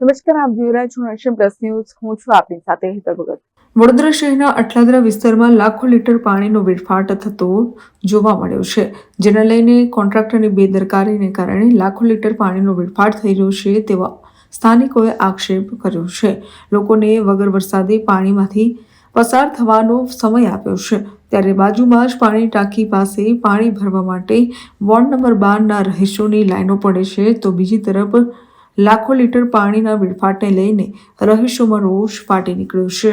નમસ્કાર, આપ જોઈ રહ્યા છો નેશન પ્લસ ન્યૂઝ. હું છું આપની સાથે હિતલ ભગત. વડોદરા શહેરના અટલાદરા વિસ્તારમાં લાખો લીટર પાણીનો વેડફાટ થતો જોવા મળ્યો છે, જેને લઈને કોન્ટ્રાક્ટરની બેદરકારીને કારણે લાખો લીટર પાણીનો વેડફાટ થઈ રહ્યો છે તેવા સ્થાનિકોએ આક્ષેપ કર્યો છે. લોકોને વગર વરસાદે પાણીમાંથી પસાર થવાનો સમય આપ્યો છે. ત્યારે બાજુમાં જ પાણી ટાંકી પાસે પાણી ભરવા માટે વોર્ડ નંબર બારના રહીશોની લાઈનો પડે છે. તો બીજી તરફ લાખો લીટર પાણીના વેડફાટને લઈને રહીશોમાં રોષ ફાટી નીકળ્યો છે.